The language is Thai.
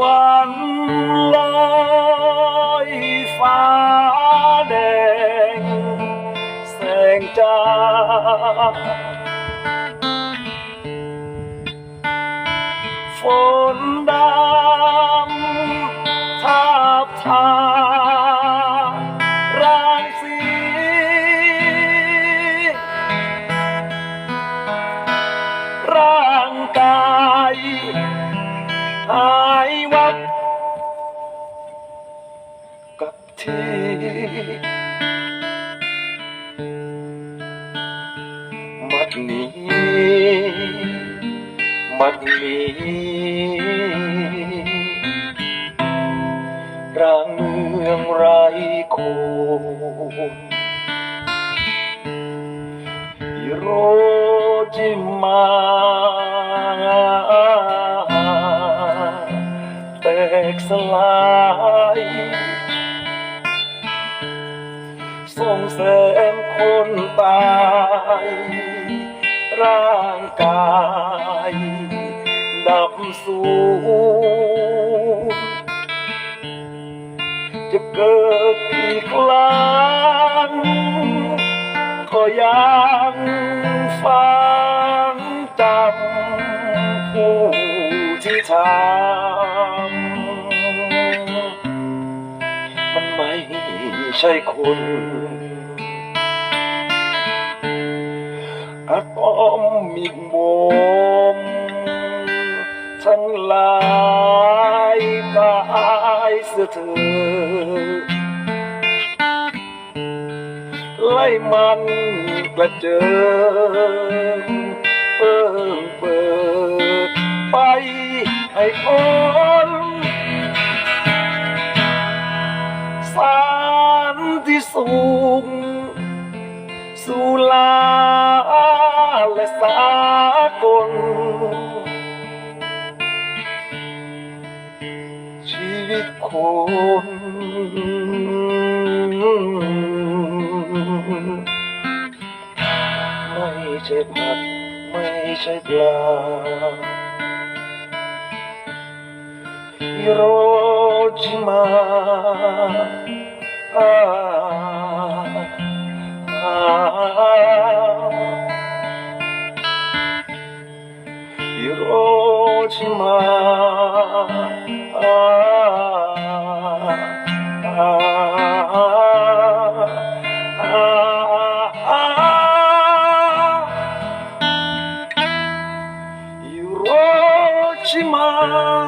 วันลอยฟ้าแดงแสงจ้าฝนด ទេមាត់នេះមាត់នេះរាងងឿងរៃគូយរោជីមាតែកស្លាយ ฮิโรจิมาแตกสลายส่งแสนคนตายร่างกายดับสูญจะเกิดอีกครั้งก็ยังฟังจำผู้ที่ทำมันไม่ใช่คน มมิกมมทั้งหลายตายเสียเธอไล่มันกระเจิงเปิงเปิดไปให้คนสารที่สูงสุลา สากล ชีวิตคนไม่ใช่ผักไม่ใช่ปลาฮิโรชิมาอ่า 이루어지마